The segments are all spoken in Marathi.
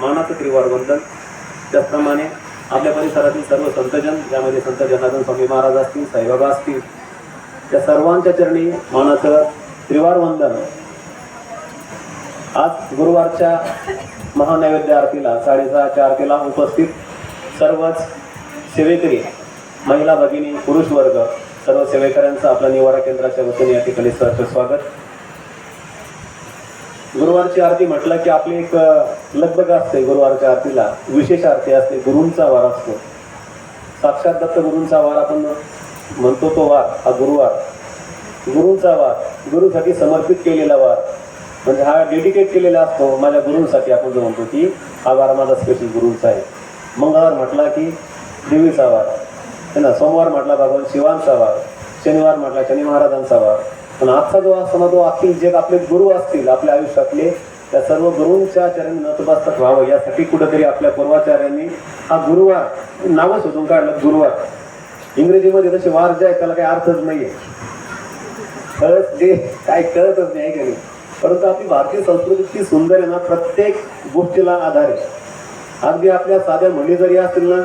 मानाचं त्रिवार वंदन त्याचप्रमाणे आपल्या परिसरातील सर्व संतजन ज्यामध्ये संत जनार्दन स्वामी महाराज असतील साईबाबा असतील त्या सर्वांच्या चरणी मानाचं त्रिवार वंदन आज गुरुवारच्या महानैवेद्य आरतीला साडेसहाच्या आरतीला उपस्थित सर्वच सेवेकरी महिला भगिनी पुरुष वर्ग सर्व सेवेकऱ्यांचं आपल्या निवारा केंद्राच्या वतीने या ठिकाणी सहर्ष स्वागत. गुरुवारची आरती म्हटलं की आपली एक लगबग असते गुरुवारच्या आरतीला. विशेष आरती असते गुरूंचा वार असतो. साक्षात दत्त गुरूंचा वार आपण म्हणतो तो वार हा गुरुवार. गुरूंचा वार गुरुसाठी समर्पित केलेला वार. म्हणजे हा डेडिकेट केलेला असतो माझ्या गुरूंसाठी आपण जो म्हणतो की हा वार माझा स्पेशल गुरूंचा आहे. मंगळवार म्हटला की देवीचा वार. है ना? सोमवार म्हटला भगवान शिवांचा वार. शनिवार म्हटला शनी महाराजांचा वार. पण आजचा जो असतो ना तो अखिल जग आपले गुरु असतील आपल्या आयुष्यातले त्या सर्व गुरूंच्या चरणी नतमस्तक व्हावं. यासाठी कुठेतरी आपल्या पूर्वाचार्यांनी हा गुरुवार नावं शोधून काढलं गुरुवार. इंग्रजीमध्ये तसे वार जे आहे त्याला काही अर्थच नाहीये. कळत जे काय कळतच नाही का नाही? परंतु आपली भारतीय संस्कृती इतकी सुंदर आहे ना प्रत्येक गोष्टीला आधार आहे. अगदी आपल्या साध्या म्हणी जरी असतील ना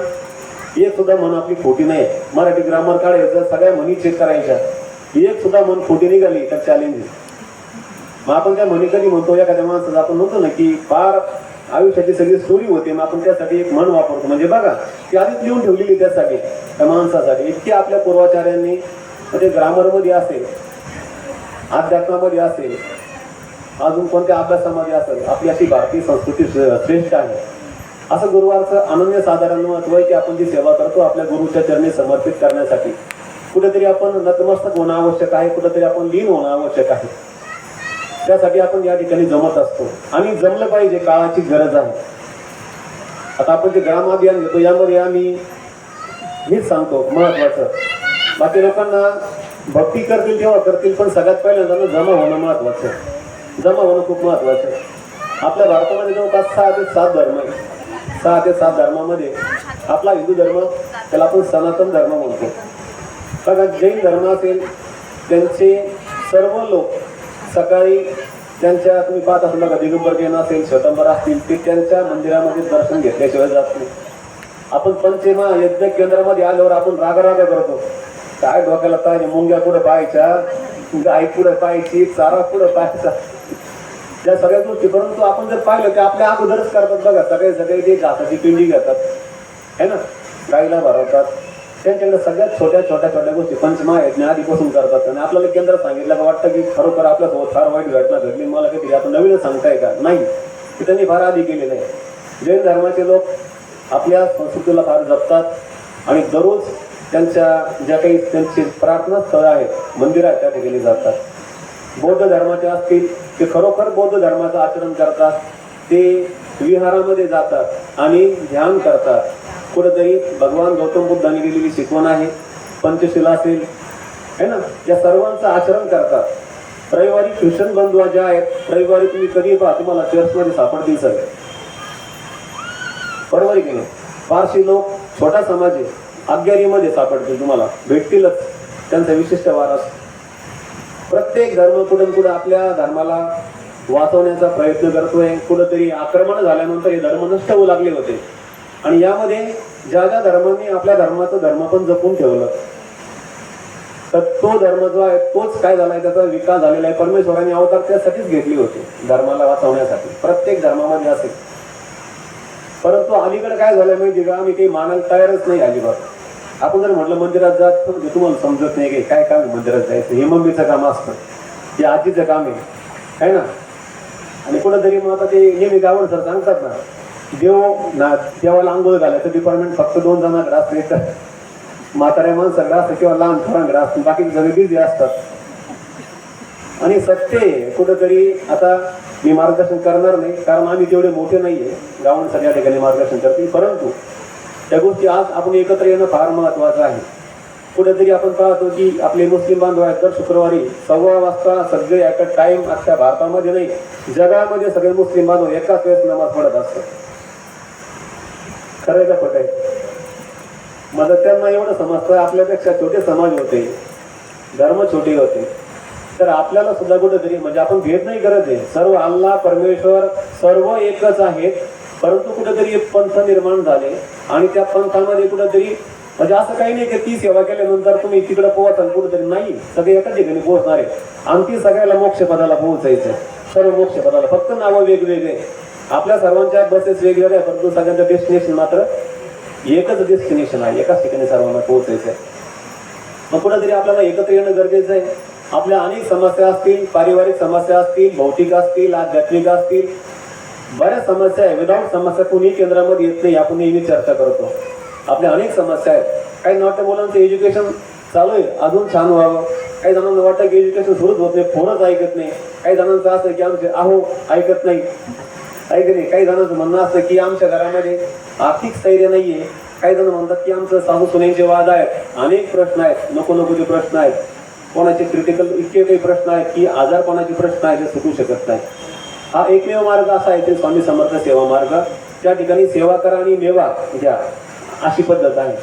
एक सुद्धा म्हण आपली खोटी नाही. मराठी ग्रामर काढायचं सगळ्या म्हणी चेक करायच्या. एक सुद्धा मन खोटी निघाली तर चॅलेंज मग आपण त्या म्हणी कधी म्हणतो एखाद्या माणसाचं आपण म्हणतो ना की फार आयुष्याची सगळी स्टोरी होते मग आपण त्यासाठी एक म्हण वापरतो. म्हणजे बघा ती आधीच लिहून ठेवलेली त्यासाठी त्या माणसासाठी. इतकी आपल्या पूर्वाचार्यांनी म्हणजे ग्रामरमध्ये असेल अध्यात्मामध्ये असेल अजून कोणत्या अभ्यासामध्ये असेल आपली अशी भारतीय संस्कृती श्रेष्ठ आहे. असं गुरुवारचं अनन्य साधारण महत्त्व आहे की आपण जी सेवा करतो आपल्या गुरुच्या चरणी समर्पित करण्यासाठी. कुठेतरी आपण नतमस्तक होणं आवश्यक आहे कुठेतरी आपण लीन होणं आवश्यक आहे. त्यासाठी आपण या ठिकाणी जमत असतो. आणि जमलं पाहिजे काळाची गरज आहे. आता आपण जे ग्राम अभियान घेतो यामध्ये आम्ही मीच सांगतो महत्वाचं. बाकी लोकांना भक्ती करतील तेव्हा करतील पण सगळ्यात पहिल्यांदा जमा होणं महत्वाचं. आहे. जमा होणं खूप महत्वाचं. आहे आपल्या भारतामध्ये जवळपास सहा ते सात धर्म आहे सहा ते सात धर्मामध्ये आपला हिंदू धर्म त्याला आपण सनातन धर्म म्हणतो. बघा जैन धर्म असेल त्यांचे सर्व लोक सकाळी त्यांच्या तुम्ही पाहत असाल बघा दिगंबर जैन असेल स्वतंबर असतील ते त्यांच्या मंदिरामध्ये दर्शन घेतल्याशिवाय जात नाही. आपण पंचमा यज्ञ केंद्रामध्ये आल्यावर आपण रागारागा करतो. काय डोक्याला पाहिजे मुंग्या पुढे पाहायच्या गाय पुढे पाहायची चारा पुढे पाहायचा. त्या सगळ्या गोष्टी परंतु आपण जर पाहिलं ते आपल्या अगोदरच करतात बघा सगळे सगळे ते घासाची पिंडी घेतात है ना? गाईला भरवतात. त्यांच्याकडे सगळ्यात छोट्या छोट्या छोट्या गोष्टी पंचमा यज्ञ आधीपासून करतात. आणि आपल्याला केंद्र सांगितलं का वाटतं की खरोखर आपल्यासोबत फार वाईट घटना घडली मला काहीतरी आता नवीनच सांगताय का? नाही. ते त्यांनी फार आधी केलेलं आहे. जैन धर्माचे लोक आपल्या संस्कृतीला फार जपतात आणि दररोज त्यांच्या ज्या काही त्यांची प्रार्थना स्थळं आहेत मंदिरं आहेत त्या ठिकाणी जातात. बौद्ध धर्माचे असतील ते खरोखर बौद्ध धर्माचं आचरण करतात ते विहारामध्ये जातात आणि ध्यान करतात. कुठेतरी भगवान गौतम बुद्धांनी दिलेली शिकवण आहे. पंचशिला असेल है ना? या सर्वांचं आचरण करतात. रविवारी ख्रिश्चन बंधू ज्या आहेत रविवारी तुम्ही कधी पहा तुम्हाला चर्चमध्ये सापडतील सगळे. बरोबर की नाही? फारशी लोक छोटा समाज आहे. आज्ञारीमध्ये सापडतील तुम्हाला. भेटतीलच. त्यांचा विशिष्ट वार असतो. प्रत्येक धर्म कुठं कुठं आपल्या धर्माला वाचवण्याचा प्रयत्न करतोय. कुठंतरी आक्रमण झाल्यानंतर हे धर्म नष्ट होऊ लागले होते. आणि यामध्ये ज्या ज्या धर्मांनी आपल्या धर्माचं धर्म पण जपून ठेवलं तर तो धर्म जो आहे तोच काय झालाय त्याचा विकास झालेला आहे. परमेश्वरांनी अवतार त्यासाठीच घेतली होती धर्माला वाचवण्यासाठी. प्रत्येक धर्मामध्ये असेल. परंतु अलीकडे काय झालं माहिती का? आम्ही काही मानायला तयारच नाही अजिबात. आपण जर म्हटलं मंदिरात जात तर तुम्हाला समजत नाही की काय काम मंदिरात जायचं. हे मम्मीचं काम असतं. ते आजीचं काम आहे. है ना? आणि कुठंतरी मग आता ते नेहमी गावड सर सांगतात ना देव ना देवाला आंघोळ घालायचं डिपार्टमेंट फक्त दोन जणांकडे ग्रास तर म्हाताऱ्या माणसं ग्रास किंवा लहान थोडा ग्रास बाकी सगळे बिझी असतात. आणि सत्य आहे कुठंतरी आता मी मार्गदर्शन करणार नाही कारण आम्ही तेवढे मोठे नाही आहे गावांसाठी या ठिकाणी मार्गदर्शन करतील परंतु त्या गोष्टी आज आपण एकत्र येणं फार महत्त्वाचं आहे. कुठेतरी आपण पाहतो की आपले मुस्लिम बांधव आहेत दर शुक्रवारी सव्वा वाजता सगळे एका टाईम अख्ख्या भारतामध्ये नाही जगामध्ये सगळे मुस्लिम बांधव एकाच वेळेस नमाज पडत असतात. खरं आहे आहे. मग त्यांना एवढं समजतं आपल्यापेक्षा छोटे समाज होते धर्म छोटे होते. तर आपल्याला सुद्धा कुठेतरी म्हणजे आपण भेद नाही करत आहे सर्व अल्लाह परमेश्वर सर्व एकच आहेत. परंतु कुठेतरी एक पंथ निर्माण झाले. आणि त्या पंथामध्ये कुठेतरी म्हणजे असं काही नाही की ती सेवा केल्यानंतर तुम्ही तिकडे पोहोचाल कुठेतरी नाही. सगळे एका ठिकाणी पोहोचणार आहे आणि ती सगळ्याला मोक्षपदाला पोहोचायचं सर्व मोक्षपदाला. फक्त नावं वेगवेगळे. आपल्या सर्वांच्या बसेस वेगवेगळ्या परंतु सगळ्यांचं डेस्टिनेशन मात्र एकच डेस्टिनेशन आहे. एकाच ठिकाणी सर्वांना पोहोचायचं आहे मग कुठेतरी आपल्याला एकत्र येणं गरजेचं आहे. आपल्या अनेक समस्या असतील पारिवारिक समस्या असतील भौतिक असतील आध्यात्मिक असतील बऱ्याच समस्या आहे विदाऊट समस्या कुणी केंद्रामध्ये येत नाही आपण नेहमी चर्चा करतो. आपल्या अनेक समस्या आहेत. काही वाटतं मुलांचं एज्युकेशन चालू आहे. अजून छान व्हावं. काही जणांना वाटतं की एज्युकेशन सुरूच होत नाही फोनच ऐकत नाही. काही जणांचं असं की आमचे आहो ऐकत नाही. ऐक नाही काही जणांचं म्हणणं असतं की आमच्या घरामध्ये आर्थिक स्थैर्य नाहीये. काही जण म्हणतात की आमचं सासू सुनेचे वाद आहेत. अनेक प्रश्न आहेत. नको नकोचे प्रश्न आहेत. कोणाचे क्रिटिकल इतके काही प्रश्न आहेत की आजारपणाचे प्रश्न आहेत ते सुटू शकत नाही. हा एकमेव मार्ग असा आहे ते स्वामी समर्थ सेवा मार्ग. त्या ठिकाणी सेवा करा आणि मेवा घ्या. अशी पद्धत आहे.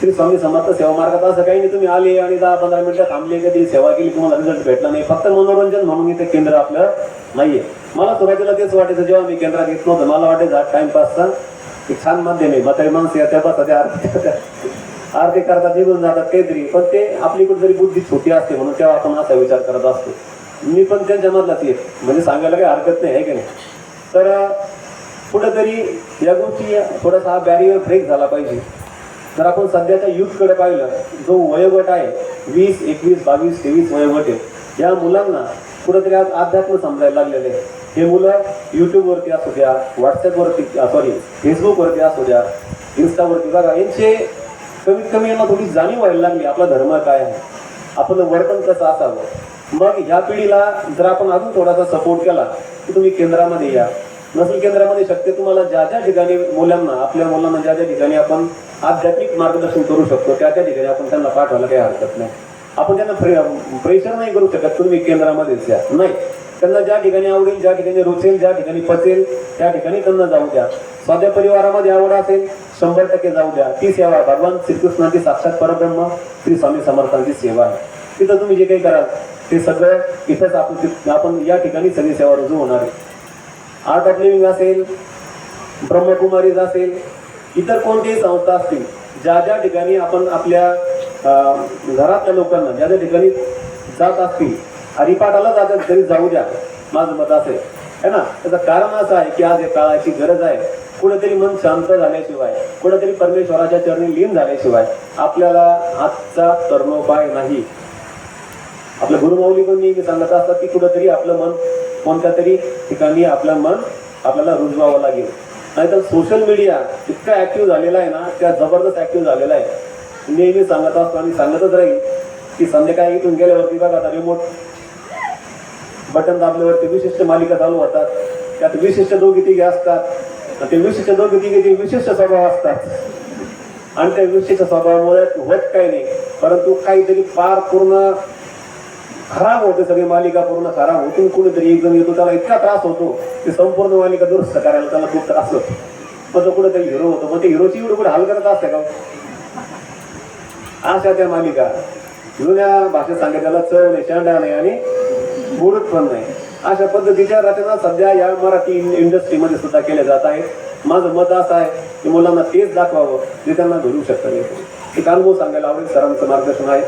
श्री स्वामी समर्थ सेवा मार्गात असं काही नाही तुम्ही आले आणि दहा पंधरा मिनिटं थांबले कधी सेवा केली तुम्हाला रिझल्ट भेटला नाही. फक्त मनोरंजन म्हणून इथे केंद्र आपलं नाहीये. मला सुरुवातीला तेच वाटायचं जेव्हा मी केंद्रात येत नव्हतं मला वाटायचं हा टाइमपासचा एक छान माध्यम आहे म्हातारी माणसं येत्या बसा त्या आरती करतात आरती करतात निघून जातात काहीतरी. पण ते आपली कुठेतरी बुद्धी छोटी असते म्हणून तेव्हा आपण असा विचार करत असतो. मी पण त्यांच्या मधलाच येत म्हणजे सांगायला काही हरकत नाही आहे की नाही? तर कुठंतरी या गोष्टी थोडासा हा बॅरियर ब्रेक झाला पाहिजे. जर आपण सध्याच्या युथकडे पाहिलं जो वयोगट आहे वीस एकवीस बावीस तेवीस वयोगट आहे या मुलांना कुठंतरी आज अध्यात्म समजायला लागलेले आहे. हे मुलं यूट्यूबवरती असू द्या व्हॉट्सअपवरती सॉरी फेसबुकवरती असू द्या इन्स्टावरती बघा यांचे कमीत कमी यांना थोडी जाणीव व्हायला लागली. आपला धर्म काय आहे? आपलं वर्तन कसं असावं? मग ह्या पिढीला जर आपण अजून थोडासा सपोर्ट केला की तुम्ही केंद्रामध्ये या. नसेल केंद्रामध्ये शक्य तुम्हाला ज्या ज्या ठिकाणी मुलांना आपल्या मुलांना ज्या ज्या ठिकाणी आपण आध्यात्मिक मार्गदर्शन करू शकतो त्या त्या ठिकाणी आपण त्यांना पाठवायला काही हरकत नाही. आपण त्यांना प्रेशर नाही करू शकत तुम्ही केंद्रामध्येच या. नाही. त्यांना ज्या ठिकाणी आवडेल ज्या ठिकाणी रुचेल ज्या ठिकाणी पचेल त्या ठिकाणी त्यांना जाऊ द्या. स्वाध्या परिवारामध्ये आवड असेल शंभर टक्के जाऊ द्या. ती सेवा भगवान श्रीकृष्णाची साक्षात परब्रह्म श्री स्वामी समर्थांची सेवा आहे. तिथं तुम्ही जे काही कराल ते सगळं इथंच आपण आपण या ठिकाणी सगळी सेवा रुजू होणार आहे. आर्ट ऑफ लिव्हिंग असेल ब्रह्मकुमारीज असेल इतर कोणतीही संस्था असतील ज्या ज्या ठिकाणी आपण आपल्या घरातल्या लोकांना ज्या ज्या ठिकाणी जात असतील हरिपाठाला जातात तरी जाऊ द्या. माझं मत असेल है ना? त्याचं कारण असं आहे की आज या काळाची गरज आहे. कुठेतरी मन शांत झाल्याशिवाय कुठेतरी परमेश्वराच्या चरणी लीन झाल्याशिवाय आपल्याला आजचा तरुणोपाय नाही. आपलं गुरुमाऊली पण नेहमी सांगत असतात की कुठंतरी आपलं मन कोणत्या तरी ठिकाणी आपलं मन आपल्याला रुजवावं लागेल. नाहीतर सोशल मीडिया इतका ऍक्टिव्ह झालेला आहे ना त्या जबरदस्त ऍक्टिव्ह झालेला आहे. नेहमी सांगत असतो आणि सांगतच राहील की संध्याकाळी इथून गेल्यावरती बघा आता रिमोट बटन दाबल्यावरती विशिष्ट मालिका चालू होतात. त्यात विशिष्ट दोघी तिघे असतात. ते विशिष्ट दोघी तिघे विशिष्ट स्वभाव असतात आणि त्या विशिष्ट स्वभावामुळे होत काही नाही. परंतु काहीतरी फार पूर्ण खराब होते सगळी मालिका पूर्ण खराब होतून कुणीतरी एक जण येतो त्याला इतका त्रास होतो की संपूर्ण मालिका दुरुस्त करायला त्याला खूप त्रास होतो. मग तो कुठेतरी हिरो होतो. मग ते हिरोची एवढी कुठे हाल करत असते का? अशा त्या मालिका. जुन्या भाषेत सांगा त्याला चव नाही शेंडा नाही आणि बोलत पण नाही. अशा पद्धतीच्या रचना सध्या या मराठी इंडस्ट्रीमध्ये सुद्धा केल्या जात आहेत. माझं मत असं आहे की मुलांना तेच दाखवावं जे त्यांना घडू शकतं नाही. एक अनुभव सांगायला आवडेल सरांचं मार्गदर्शन आहे.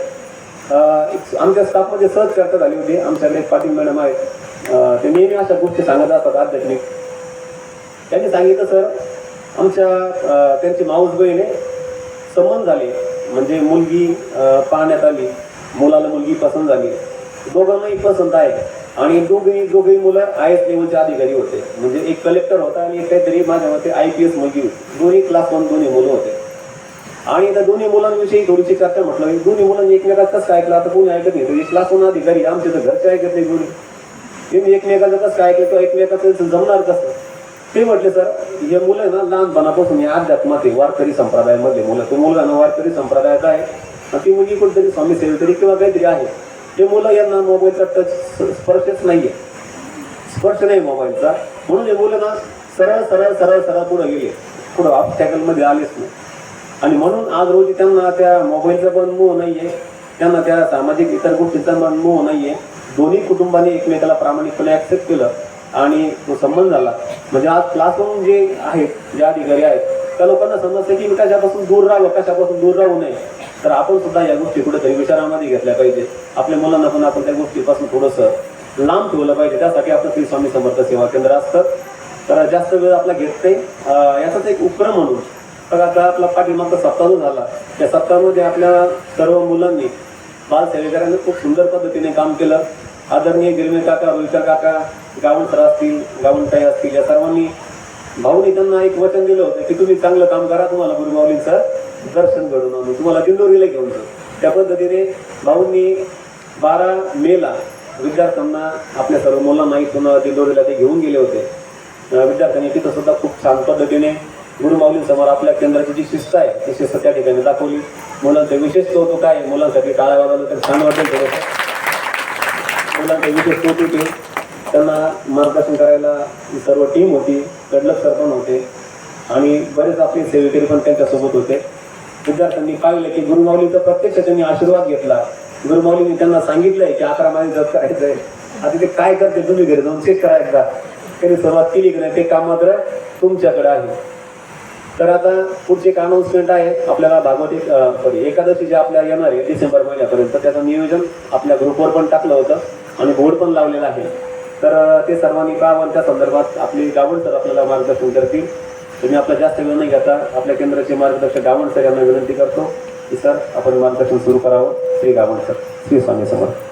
एक आमच्या स्टाफमध्ये सहज चर्चा झाली होती. आमच्याकडे एक पाटील मॅडम आहे ते नेहमी अशा गोष्टी सांगत असतात आध्यात्मिक. त्यांनी सांगितलं सर आमच्या त्यांची माऊस बहीण संबंध झाले. म्हणजे मुलगी पाहण्यात आली. मुलाला मुलगी पसंत झाली. दोघांनाही पसंत आहे. आणि दोघेही दोघेही मुलं आय एस लेवलचे अधिकारी होते. म्हणजे एक कलेक्टर होता आणि एक काहीतरी माझ्या मते आय पी एस मुलगी दोन्ही क्लास वन दोन्ही मुलं होते. आणि त्या दोन्ही मुलांविषयी थोडीशी चर्चा म्हटलं दोन्ही मुलांनी एकमेकात कसं ऐकलं? आता कोणी ऐकत नाही. तर क्लास वन अधिकारी आमचे तर घरचे ऐकत नाही कोणी. तुम्ही एकमेकाचं कसं काय ऐकलं? तर एकमेकाचं जमणार कसं? ते म्हटले सर हे मुलं आहे ना लहानपणापासून या अध्यात्मात वारकरी संप्रदायामधले मुलं. तो मुलगा ना वारकरी संप्रदायाचा आहे. आणि ती मुलगी कुठेतरी स्वामी सेवेकरी किंवा काहीतरी आहे. ते मुलं यांना मोबाईलचा टच स्पर्शच नाही आहे स्पर्श नाही मोबाईलचा. म्हणून हे मुलं ना सरळ सरळ सरळ सरळ पुढे गेले पुढं ऑब्स्टॅकलमध्ये आलेच नाही. आणि म्हणून आज रोजी त्यांना त्या मोबाईलचा पण मोह आहे त्यांना त्या सामाजिक इतर गोष्टींचा पण मोह आहे दोन्ही कुटुंबाने एकमेकाला प्रामाणिकपणे ॲक्सेप्ट केलं आणि तो संबंध झाला. म्हणजे आज क्लासरूम जे आहेत जे अधिकारी आहेत त्या लोकांना समजतं की मी कशापासून दूर राहावं कशापासून दूर राहू नये. तर आपण सुद्धा या गोष्टी कुठेतरी विचारामध्ये घेतल्या पाहिजे. आपल्या मुलांना पण आपण त्या गोष्टीपासून थोडंसं लांब ठेवलं पाहिजे. त्यासाठी आपलं श्री स्वामी समर्थ सेवा केंद्र असतं. तर जास्त वेळ आपला घेत नाही. याचाच एक उपक्रम म्हणून. तर आता आपला पाठीमागचा सप्ताह झाला. त्या सप्ताहामध्ये आपल्या सर्व मुलांनी बाल सेवेकरांनी खूप सुंदर पद्धतीने काम केलं. आदरणीय गिरमे काका रुईकर काका गावणसर असतील गावणताई असतील या सर्वांनी भाऊनी त्यांना एक वचन दिलं होतं की तुम्ही चांगलं काम करा तुम्हाला गुरुमाऊलींचं. दर्शन घडून आणू तुम्हाला दिंडोरीला घेऊन जाऊ. त्या पद्धतीने भाऊंनी बारा मेला विद्यार्थ्यांना आपल्या सर्व मुलांना इथून दिंडोरीला ते घेऊन गेले होते. विद्यार्थ्यांनी तिथं सुद्धा खूप छान पद्धतीने गुरुमाऊलींसमोर आपल्या केंद्राची जी शिस्त आहे ती शिस्त त्या ठिकाणी दाखवली. मुलांचं विशेष कौतुक काय मुलांसाठी टाळ्या वाजवलं तर छान वाटेल थोडंसं. मुलांचं विशेष कौतुक आहे. त्यांना मार्गदर्शन करायला सर्व टीम होती. कडलक सर पण होते. आणि बरेच आपले सेवेकरी पण त्यांच्यासोबत होते. विद्यार्थ्यांनी पाहिलं की गुरुमाऊलीचा प्रत्यक्ष त्यांनी आशीर्वाद घेतला. गुरुमाऊलीने त्यांना सांगितलंय की अकरा माझे जप करायचं आहे आता ते काय करते तुम्ही घरी जाऊन चेक करा एकदा. त्यांनी सुरुवात केली की नाही ते काम मात्र तुमच्याकडे आहे. तर आता पुढची एक अनाऊन्समेंट आहे आपल्याला भागवती सॉरी एकादशी जे आपल्या येणार आहे डिसेंबर महिन्यापर्यंत त्याचं नियोजन आपल्या ग्रुपवर पण टाकलं होतं आणि बोर्ड पण लावलेला आहे. तर ते सर्वांनी पाहावं त्या संदर्भात आपली गावण तर आपल्याला मार्गदर्शन करतील. तुम्ही आपला जास्त वेळ नाही घेता आपल्या केंद्राचे मार्गदर्शक गावण सर यांना विनंती करतो की सर आपण मार्गदर्शन सुरू करावं. श्री गावण सर श्री स्वामी समर्थ.